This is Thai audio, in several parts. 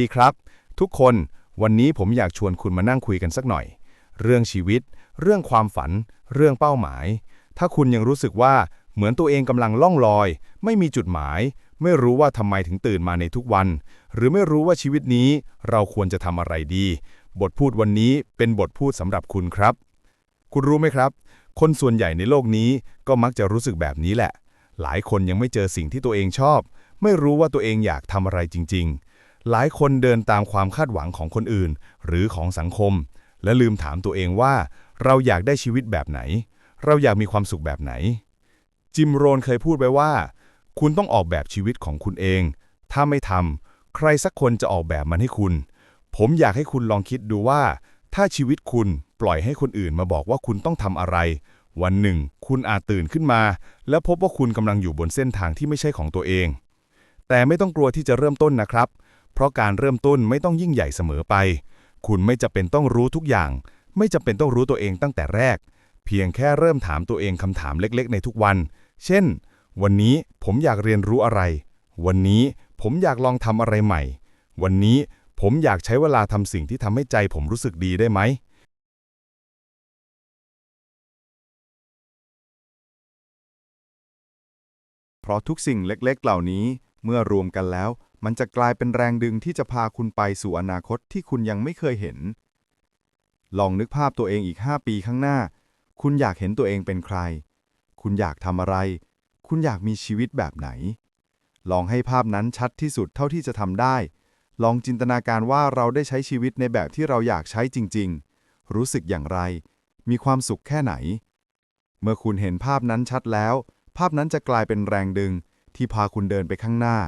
ดีครับ ทุกคนวันนี้ผมอยากชวนคุณมานั่งคุยกันสักหน่อย เรื่องชีวิต เรื่องความฝัน เรื่องเป้าหมาย ถ้าคุณยังรู้สึกว่าเหมือนตัวเองกำลังล่องลอย ไม่มีจุดหมาย ไม่รู้ว่าทำไมถึงตื่นมาในทุกวัน หรือไม่รู้ว่าชีวิตนี้เราควรจะทำอะไรดี บทพูดวันนี้เป็นบทพูดสำหรับคุณครับ คุณรู้ไหมครับ คนส่วนใหญ่ในโลกนี้ก็มักจะรู้สึกแบบนี้แหละ หลายคนยังไม่เจอสิ่งที่ตัวเองชอบ ไม่รู้ว่าตัวเองอยากทำอะไรจริง ๆ หลายคนเดินตามความคาดหวังของคนอื่น หรือของสังคม และลืมถามตัวเองว่า เราอยากได้ชีวิตแบบไหน เราอยากมีความสุขแบบไหน จิมโรนเคยพูดไว้ว่า คุณต้องออกแบบชีวิตของคุณเอง ถ้าไม่ทำใครสักคนจะออกแบบมันให้คุณ ผมอยากให้คุณลองคิดดูว่า ถ้าชีวิตคุณปล่อยให้คนอื่นมาบอกว่าคุณต้องทำอะไร วันหนึ่ง คุณอาจตื่นขึ้นมา แล้วพบว่าคุณกำลังอยู่บนเส้นทางที่ไม่ใช่ของตัวเอง แต่ไม่ต้องกลัวที่จะเริ่มต้นนะครับเพราะการเริ่มต้นไม่ต้องยิ่งใหญ่เสมอไป คุณไม่จะเป็นต้องรู้ทุกอย่าง ไม่จำเป็นต้องรู้ตัวเองตั้งแต่แรก เพียงแค่เริ่มถามตัวเองคำถามเล็กๆ ในทุกวัน เช่น วันนี้ผมอยากเรียนรู้อะไร วันนี้ผมอยากลองทำอะไรใหม่ วันนี้ผมอยากใช้เวลาทำสิ่งที่ทำให้ใจผมรู้สึกดีได้ไหมเพราะทุกสิ่งเล็กๆ เหล่านี้เมื่อรวมกันแล้ว มันจะกลายเป็นแรงดึงที่จะพาคุณไปสู่อนาคตที่คุณยังไม่เคยเห็น ลองนึกภาพตัวเองอีก 5 ปีข้างหน้า คุณอยากเห็นตัวเองเป็นใคร คุณอยากทำอะไร คุณอยากมีชีวิตแบบไหน ลองให้ภาพนั้นชัดที่สุดเท่าที่จะทำได้ ลองจินตนาการว่าเราได้ใช้ชีวิตในแบบที่เราอยากใช้จริง ๆ รู้สึกอย่างไร มีความสุขแค่ไหน เมื่อคุณเห็นภาพนั้นชัดแล้ว ภาพนั้นจะกลายเป็นแรงดึงที่พาคุณเดินไปข้างหน้า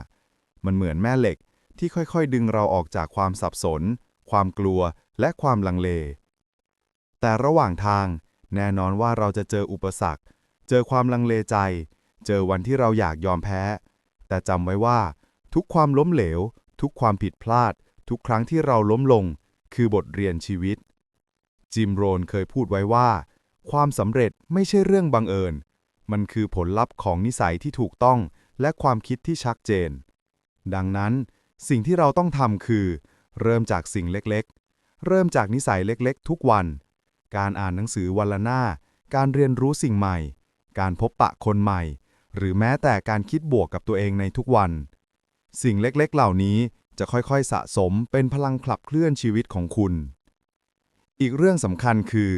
มันเหมือนแม่เหล็กที่ค่อยๆ ดึงเราออกจากความสับสน ความกลัว และความลังเล แต่ระหว่างทาง แน่นอนว่าเราจะเจออุปสรรค เจอความลังเลใจ เจอวันที่เราอยากยอมแพ้ แต่จำไว้ว่า ทุกความล้มเหลว ทุกความผิดพลาด ทุกครั้งที่เราล้มลง คือบทเรียนชีวิต จิมโรนเคยพูดไว้ว่า ความสำเร็จไม่ใช่เรื่องบังเอิญ มันคือผลลัพธ์ของนิสัยที่ถูกต้องและความคิดที่ชัดเจน ดังนั้น สิ่งที่เราต้องทำคือ เริ่มจากสิ่งเล็กๆ เริ่มจากนิสัยเล็กๆ ทุกวัน การอ่านหนังสือวันละหน้า การเรียนรู้สิ่งใหม่ การพบปะคนใหม่ หรือแม้แต่การคิดบวกกับตัวเองในทุกวัน สิ่งเล็กๆ เหล่านี้จะค่อยๆ สะสมเป็นพลังขับเคลื่อนชีวิตของคุณ อีกเรื่องสำคัญคือ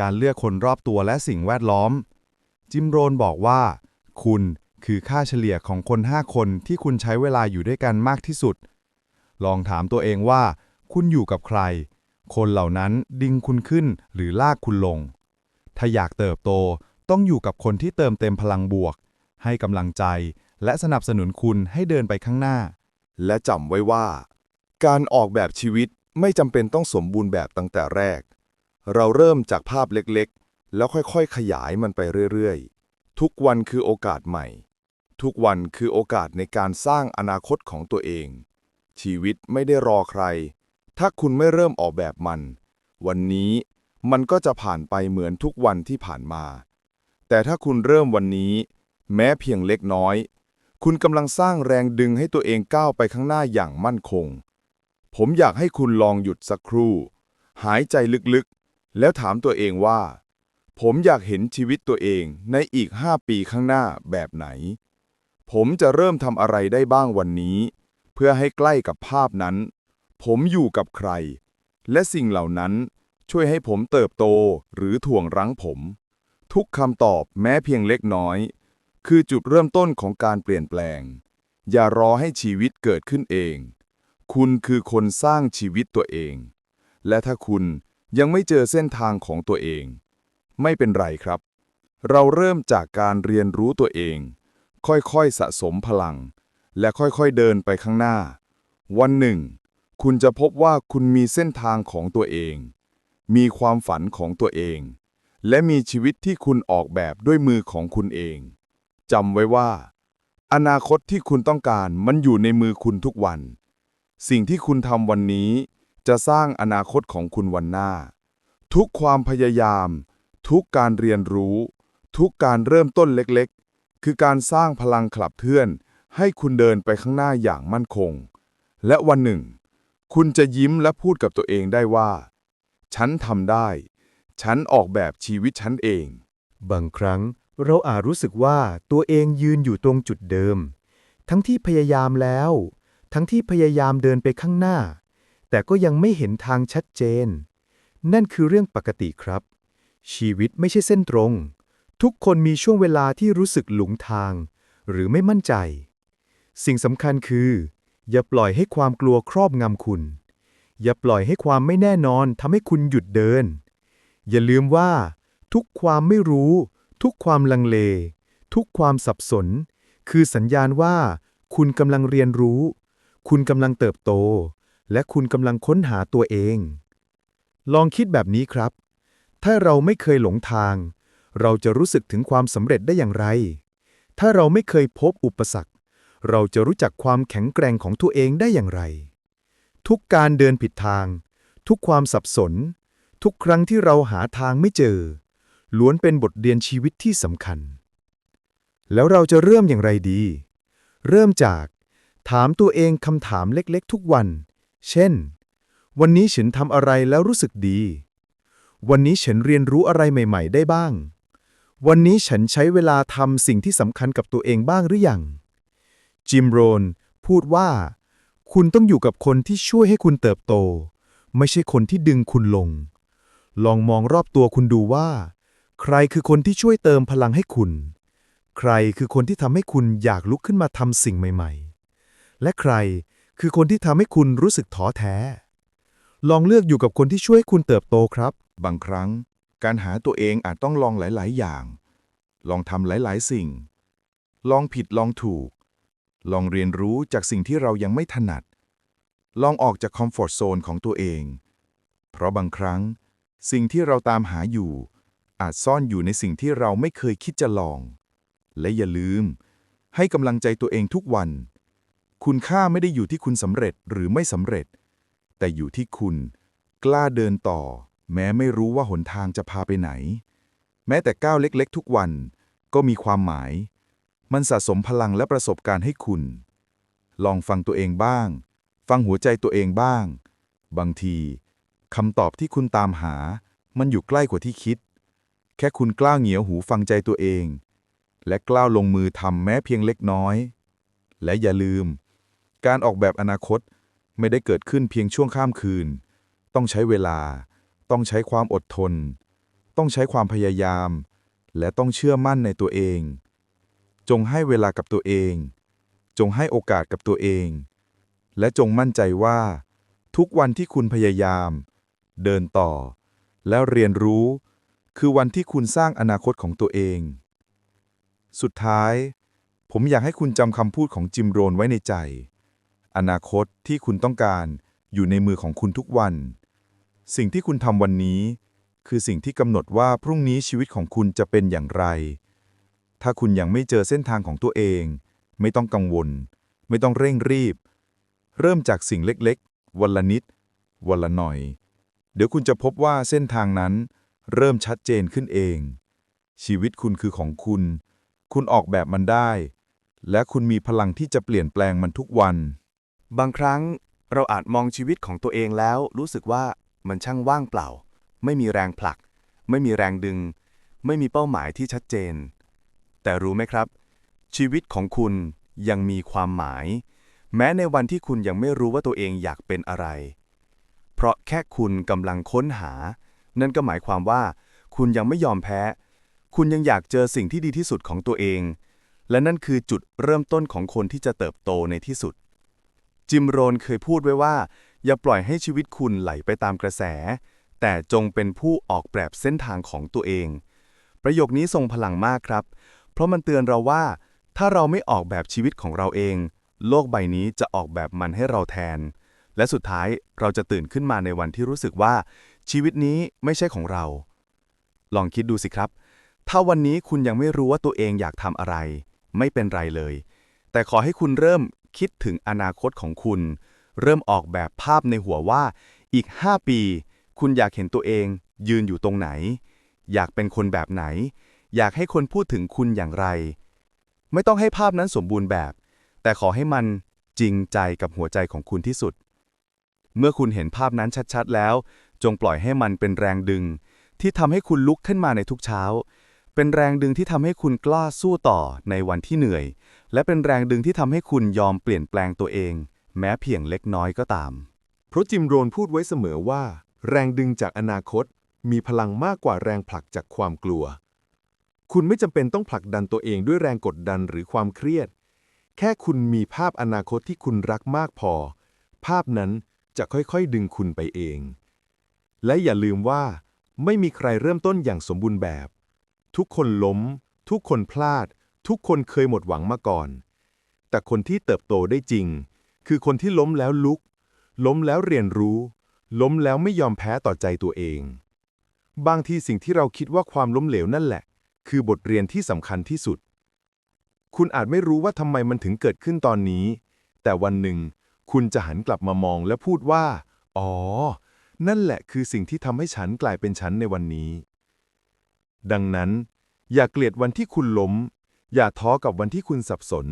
การเลือกคนรอบตัวและสิ่งแวดล้อม จิมโรนบอกว่า คุณ คือค่าเฉลี่ยของคน 5 คนที่คุณใช้เวลาอยู่ด้วยกันมากที่สุด ลองถามตัวเองว่า คุณอยู่กับใคร คนเหล่านั้นดึงคุณขึ้นหรือลากคุณลง ถ้าอยากเติบโตต้องอยู่กับคนที่เติมเต็มพลังบวก ให้กำลังใจ และสนับสนุนคุณให้เดินไปข้างหน้า และจำไว้ว่า การออกแบบชีวิตไม่จำเป็นต้องสมบูรณ์แบบตั้งแต่แรก เราเริ่มจากภาพเล็กๆ แล้วค่อยๆ ขยายมันไปเรื่อยๆ ทุกวันคือโอกาสใหม่ ทุกวันคือโอกาสในการสร้างอนาคตของตัวเอง ชีวิตไม่ได้รอใคร ถ้าคุณไม่เริ่มออกแบบมัน วันนี้มันก็จะผ่านไปเหมือนทุกวันที่ผ่านมา แต่ถ้าคุณเริ่มวันนี้ แม้เพียงเล็กน้อย คุณกำลังสร้างแรงดึงให้ตัวเองก้าวไปข้างหน้าอย่างมั่นคง ผมอยากให้คุณลองหยุดสักครู่ หายใจลึกๆ แล้วถามตัวเองว่า ผมอยากเห็นชีวิตตัวเองในอีก 5 ปีข้างหน้าแบบไหน ผมจะเริ่มทำอะไรได้บ้างวันนี้ เพื่อให้ใกล้กับภาพนั้น ผมอยู่กับใคร และสิ่งเหล่านั้นช่วยให้ผมเติบโตหรือถ่วงรั้งผม ทุกคำตอบแม้เพียงเล็กน้อย คือจุดเริ่มต้นของการเปลี่ยนแปลง อย่ารอให้ชีวิตเกิดขึ้นเอง คุณคือคนสร้างชีวิตตัวเอง และถ้าคุณยังไม่เจอเส้นทางของตัวเอง ไม่เป็นไรครับ เราเริ่มจากการเรียนรู้ตัวเอง ค่อยๆสะสมพลัง และค่อยๆเดินไปข้างหน้า วันหนึ่ง คุณจะพบว่าคุณมีเส้นทางของตัวเอง มีความฝันของตัวเอง และมีชีวิตที่คุณออกแบบด้วยมือของคุณเองจำไว้ว่า อนาคตที่คุณต้องการมันอยู่ในมือคุณทุกวัน สิ่งที่คุณทำวันนี้ จะสร้างอนาคตของคุณวันหน้า ทุกความพยายาม ทุกการเรียนรู้ ทุกการเริ่มต้นเล็กๆ คือการสร้างพลังขับเคลื่อน ให้คุณเดินไปข้างหน้าอย่างมั่นคง และวันหนึ่ง คุณจะยิ้มและพูดกับตัวเองได้ว่า ฉันทำได้ ฉันออกแบบชีวิตฉันเอง บางครั้งเราอาจรู้สึกว่าตัวเองยืนอยู่ตรงจุดเดิม ทั้งที่พยายามแล้ว ทั้งที่พยายามเดินไปข้างหน้า แต่ก็ยังไม่เห็นทางชัดเจน นั่นคือเรื่องปกติครับ ชีวิตไม่ใช่เส้นตรง ทุกคนมีช่วงเวลาที่รู้สึกหลงทาง หรือไม่มั่นใจ สิ่งสำคัญคือ อย่าปล่อยให้ความกลัวครอบงำคุณ อย่าปล่อยให้ความไม่แน่นอนทำให้คุณหยุดเดิน อย่าลืมว่า ทุกความไม่รู้ ทุกความลังเล ทุกความสับสน คือสัญญาณว่า คุณกำลังเรียนรู้ คุณกำลังเติบโต และคุณกำลังค้นหาตัวเอง ลองคิดแบบนี้ครับ ถ้าเราไม่เคยหลงทาง เราจะรู้สึกถึงความสำเร็จได้อย่างไร ถ้าเราไม่เคยพบอุปสรรค เราจะรู้จักความแข็งแกร่งของตัวเองได้อย่างไร ทุกการเดินผิดทาง ทุกความสับสน ทุกครั้งที่เราหาทางไม่เจอ ล้วนเป็นบทเรียนชีวิตที่สำคัญ แล้วเราจะเริ่มอย่างไรดี เริ่มจากถามตัวเองคำถามเล็กๆ ทุกวัน เช่น วันนี้ฉันทำอะไรแล้วรู้สึกดี วันนี้ฉันเรียนรู้อะไรใหม่ ๆ ได้บ้าง วันนี้ฉันใช้เวลาทำสิ่งที่สำคัญกับตัวเองบ้างหรือยัง จิมโรน พูดว่า คุณต้องอยู่กับคนที่ช่วยให้คุณเติบโต ไม่ใช่คนที่ดึงคุณลง ลองมองรอบตัวคุณดูว่า ใครคือคนที่ช่วยเติมพลังให้คุณ ใครคือคนที่ทำให้คุณอยากลุกขึ้นมาทำสิ่งใหม่ ๆ และใครคือคนที่ทำให้คุณรู้สึกท้อแท้ ลองเลือกอยู่กับคนที่ช่วยคุณเติบโตครับ บางครั้ง การหาตัวเองอาจต้องลองหลาย ๆ อย่าง ลองทำหลาย ๆ สิ่ง ลองผิดลองถูก ลองเรียนรู้จากสิ่งที่เรายังไม่ถนัด ลองออกจากคอมฟอร์ทโซนของตัวเอง เพราะบางครั้ง สิ่งที่เราตามหาอยู่ อาจซ่อนอยู่ในสิ่งที่เราไม่เคยคิดจะลอง และอย่าลืม ให้กำลังใจตัวเองทุกวัน คุณค่าไม่ได้อยู่ที่คุณสำเร็จหรือไม่สำเร็จ แต่อยู่ที่คุณ กล้าเดินต่อ แม้ไม่รู้ว่าหนทางจะพาไปไหน แม้แต่ก้าวเล็กๆ ทุกวันก็มีความหมาย มันสะสมพลังและประสบการณ์ให้คุณ ลองฟังตัวเองบ้าง ฟังหัวใจตัวเองบ้าง บางทีคำตอบที่คุณตามหา มันอยู่ใกล้กว่าที่คิด แค่คุณกล้าเหงียวหูฟังใจตัวเอง และกล้าลงมือทำแม้เพียงเล็กน้อย และอย่าลืม การออกแบบอนาคตไม่ได้เกิดขึ้นเพียงช่วงข้ามคืน ต้องใช้เวลา ต้องใช้ความอดทน ต้องใช้ความพยายาม และต้องเชื่อมั่นในตัวเอง จงให้เวลากับตัวเอง จงให้โอกาสกับตัวเอง และจงมั่นใจว่า ทุกวันที่คุณพยายาม เดินต่อ แล้วเรียนรู้ คือวันที่คุณสร้างอนาคตของตัวเอง สุดท้าย ผมอยากให้คุณจำคำพูดของจิมโรนไว้ในใจ อนาคตที่คุณต้องการอยู่ในมือของคุณทุกวัน สิ่งที่คุณทำวันนี้ คือสิ่งที่กำหนดว่าพรุ่งนี้ชีวิตของคุณจะเป็นอย่างไร ถ้าคุณยังไม่เจอเส้นทางของตัวเอง ไม่ต้องกังวล ไม่ต้องเร่งรีบ เริ่มจากสิ่งเล็กๆ วันละนิด วันละหน่อย เดี๋ยวคุณจะพบว่าเส้นทางนั้น เริ่มชัดเจนขึ้นเอง ชีวิตคุณคือของคุณ คุณออกแบบมันได้ และคุณมีพลังที่จะเปลี่ยนแปลงมันทุกวัน บางครั้งเราอาจมองชีวิตของตัวเองแล้วรู้สึกว่า มันช่างว่างเปล่า ไม่มีแรงผลัก ไม่มีแรงดึง ไม่มีเป้าหมายที่ชัดเจน แต่รู้ไหมครับ ชีวิตของคุณยังมีความหมาย แม้ในวันที่คุณยังไม่รู้ว่าตัวเองอยากเป็นอะไร เพราะแค่คุณกำลังค้นหา นั่นก็หมายความว่า คุณยังไม่ยอมแพ้ คุณยังอยากเจอสิ่งที่ดีที่สุดของตัวเอง และนั่นคือจุดเริ่มต้นของคนที่จะเติบโตในที่สุด จิมโรนเคยพูดไว้ว่า อย่าปล่อยให้ชีวิตคุณไหลไปตามกระแส แต่จงเป็นผู้ออกแบบเส้นทางของตัวเอง ประโยคนี้ทรงพลังมากครับ เพราะมันเตือนเราว่า ถ้าเราไม่ออกแบบชีวิตของเราเอง โลกใบนี้จะออกแบบมันให้เราแทน และสุดท้ายเราจะตื่นขึ้นมาในวันที่รู้สึกว่า ชีวิตนี้ไม่ใช่ของเรา ลองคิดดูสิครับ ถ้าวันนี้คุณยังไม่รู้ว่าตัวเองอยากทำอะไร ไม่เป็นไรเลย แต่ขอให้คุณเริ่มคิดถึงอนาคตของคุณ เริ่มออกแบบภาพในหัวว่าอีก 5 ปี คุณอยากเห็นตัวเองยืนอยู่ตรงไหน อยากเป็นคนแบบไหน อยากให้คนพูดถึงคุณอย่างไร ไม่ต้องให้ภาพนั้นสมบูรณ์แบบ แต่ขอให้มันจริงใจกับหัวใจของคุณที่สุด เมื่อคุณเห็นภาพนั้นชัดๆแล้ว จงปล่อยให้มันเป็นแรงดึง ที่ทำให้คุณลุกขึ้นมาในทุกเช้า เป็นแรงดึงที่ทำให้คุณกล้าสู้ต่อในวันที่เหนื่อย และเป็นแรงดึงที่ทำให้คุณยอมเปลี่ยนแปลงตัวเอง แม้เพียงเล็กน้อยก็ตาม เพราะจิมโรนพูดไว้เสมอว่า แรงดึงจากอนาคต มีพลังมากกว่าแรงผลักจากความกลัว คุณไม่จำเป็นต้องผลักดันตัวเองด้วยแรงกดดันหรือความเครียด แค่คุณมีภาพอนาคตที่คุณรักมากพอ ภาพนั้นจะค่อยๆ ดึงคุณไปเอง และอย่าลืมว่า ไม่มีใครเริ่มต้นอย่างสมบูรณ์แบบ ทุกคนล้ม ทุกคนพลาด ทุกคนเคยหมดหวังมาก่อน แต่คนที่เติบโตได้จริง คือคนที่ล้มแล้วลุก ล้มแล้วเรียนรู้ ล้มแล้วไม่ยอมแพ้ต่อใจตัวเอง บางทีสิ่งที่เราคิดว่าความล้มเหลวนั่นแหละ คือบทเรียนที่สำคัญที่สุด คุณอาจไม่รู้ว่าทำไมมันถึงเกิดขึ้นตอนนี้ แต่วันหนึ่ง คุณจะหันกลับมามองและพูดว่า อ๋อ นั่นแหละคือสิ่งที่ทำให้ฉันกลายเป็นฉันในวันนี้ ดังนั้น อย่าเกลียดวันที่คุณล้ม อย่าท้อกับวันที่คุณสับสน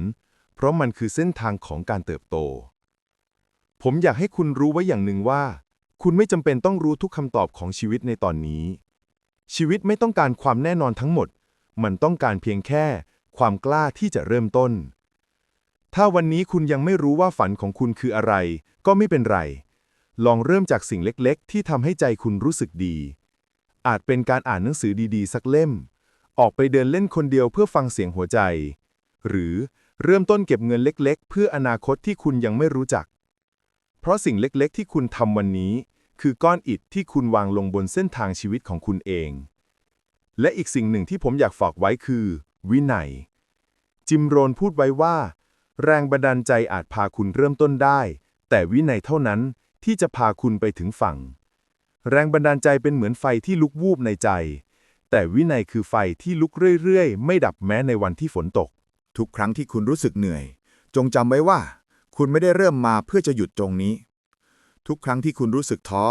เพราะมันคือเส้นทางของการเติบโต ผมอยากให้คุณรู้ไว้อย่างหนึ่งว่า คุณไม่จำเป็นต้องรู้ทุกคำตอบของชีวิตในตอนนี้ ชีวิตไม่ต้องการความแน่นอนทั้งหมด มันต้องการเพียงแค่ ความกล้าที่จะเริ่มต้น ถ้าวันนี้คุณยังไม่รู้ว่าฝันของคุณคืออะไร ก็ไม่เป็นไร ลองเริ่มจากสิ่งเล็กๆ ที่ทำให้ใจคุณรู้สึกดี อาจเป็นการอ่านหนังสือดีๆ สักเล่ม ออกไปเดินเล่นคนเดียวเพื่อฟังเสียงหัวใจ หรือ เริ่มต้นเก็บเงินเล็กๆ เพื่ออนาคตที่คุณยังไม่รู้จัก เพราะสิ่งเล็กๆ ที่คุณทำวันนี้ คือก้อนอิฐที่คุณวางลงบนเส้นทางชีวิตของคุณเอง และอีกสิ่งหนึ่งที่ผมอยากฝากไว้คือ วินัย จิมโรนพูดไว้ว่า แรงบันดาลใจอาจพาคุณเริ่มต้นได้ แต่วินัยเท่านั้นที่จะพาคุณไปถึงฝั่ง แรงบันดาลใจเป็นเหมือนไฟที่ลุกวูบในใจ แต่วินัยคือไฟที่ลุกเรื่อยๆ ไม่ดับแม้ในวันที่ฝนตก ทุกครั้งที่คุณรู้สึกเหนื่อย จงจำไว้ว่า คุณไม่ได้เริ่มมาเพื่อจะหยุดตรงนี้ ทุกครั้งที่คุณรู้สึกท้อ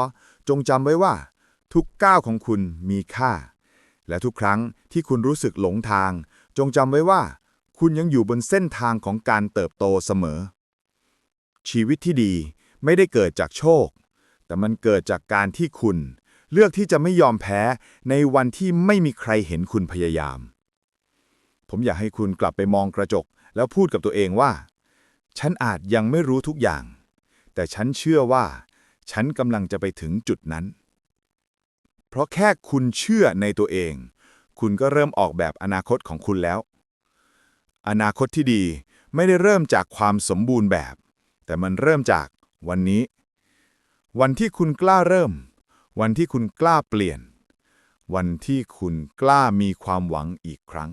จงจำไว้ว่า ทุกก้าวของคุณมีค่า และทุกครั้งที่คุณรู้สึกหลงทาง จงจำไว้ว่า คุณยังอยู่บนเส้นทางของการเติบโตเสมอ ชีวิตที่ดีไม่ได้เกิดจากโชค แต่มันเกิดจากการที่คุณ เลือกที่จะไม่ยอมแพ้ในวันที่ไม่มีใครเห็นคุณพยายาม ผมอยากให้คุณกลับไปมองกระจก แล้วพูดกับตัวเองว่า ฉันอาจยังไม่รู้ทุกอย่าง แต่ฉันเชื่อว่า ฉันกำลังจะไปถึงจุดนั้น เพราะแค่คุณเชื่อในตัวเอง คุณก็เริ่มออกแบบอนาคตของคุณแล้ว อนาคตที่ดีไม่ได้เริ่มจากความสมบูรณ์แบบ แต่มันเริ่มจากวันนี้ วันที่คุณกล้าเริ่ม วันที่คุณกล้าเปลี่ยน วันที่คุณกล้ามีความหวังอีกครั้ง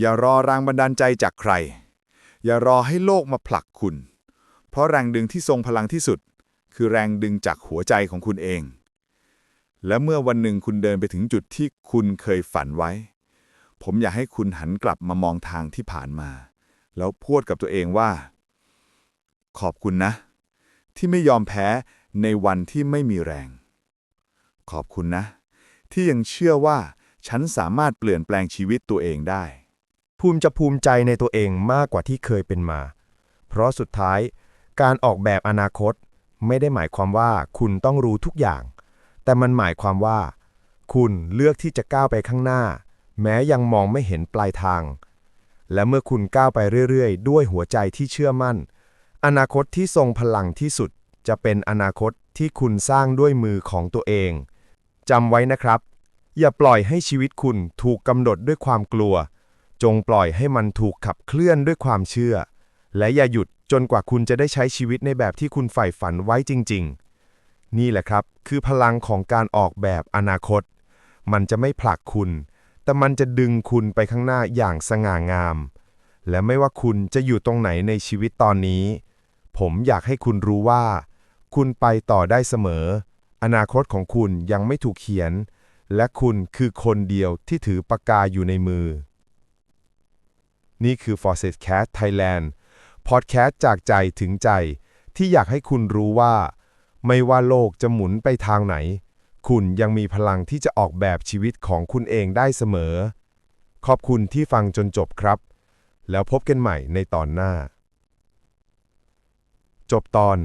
อย่ารอแรงบันดาลใจจากใคร อย่ารอให้โลกมาผลักคุณ เพราะแรงดึงที่ทรงพลังที่สุด คือแรงดึงจากหัวใจของคุณเอง และเมื่อวันหนึ่งคุณเดินไปถึงจุดที่คุณเคยฝันไว้ ผมอยากให้คุณหันกลับมามองทางที่ผ่านมา แล้วพูดกับตัวเองว่า ขอบคุณนะ ที่ไม่ยอมแพ้ในวันที่ไม่มีแรง ขอบคุณนะ ที่ยังเชื่อว่าฉันสามารถเปลี่ยนแปลงชีวิตตัวเองได้ ภูมิจะภูมิใจในตัวเองมากกว่าที่เคยเป็นมา เพราะสุดท้าย การออกแบบอนาคต ไม่ได้หมายความว่าคุณต้องรู้ทุกอย่าง แต่มันหมายความว่า คุณเลือกที่จะก้าวไปข้างหน้า แม้ยังมองไม่เห็นปลายทาง และเมื่อคุณก้าวไปเรื่อยๆ ด้วยหัวใจที่เชื่อมั่น อนาคตที่ทรงพลังที่สุด จะเป็นอนาคตที่คุณสร้างด้วยมือของตัวเองจำไว้นะครับ อย่าปล่อยให้ชีวิตคุณถูกกำหนดด้วยความกลัว จงปล่อยให้มันถูกขับเคลื่อนด้วยความเชื่อ และอย่าหยุดจนกว่าคุณจะได้ใช้ชีวิตในแบบที่คุณใฝ่ฝันไว้จริง ๆ นี่แหละครับ คือพลังของการออกแบบอนาคต มันจะไม่ผลักคุณ แต่มันจะดึงคุณไปข้างหน้าอย่างสง่างาม และไม่ว่าคุณจะอยู่ตรงไหนในชีวิตตอนนี้ ผมอยากให้คุณรู้ว่า คุณไปต่อได้เสมอ อนาคตของคุณยังไม่ถูกเขียน และคุณคือคนเดียวที่ถือปากกาอยู่ในมือ นี่คือ f o r s e t Cat Thailand พอดแคสต์จากใจถึงใจ ที่อยากให้คุณรู้ว่า ไม่ว่าโลกจะหมุนไปทางไหน คุณยังมีพลังที่จะออกแบบชีวิตของคุณเองได้เสมอ ขอบคุณที่ฟังจนจบครับ แล้วพบกันใหม่ในตอนหน้า จบตอน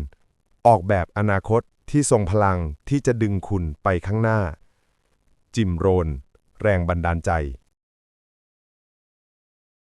ออกแบบอนาคตที่ทรงพลังที่จะดึงคุณไปข้างหน้า จิมโรน แรงบันดาลใจ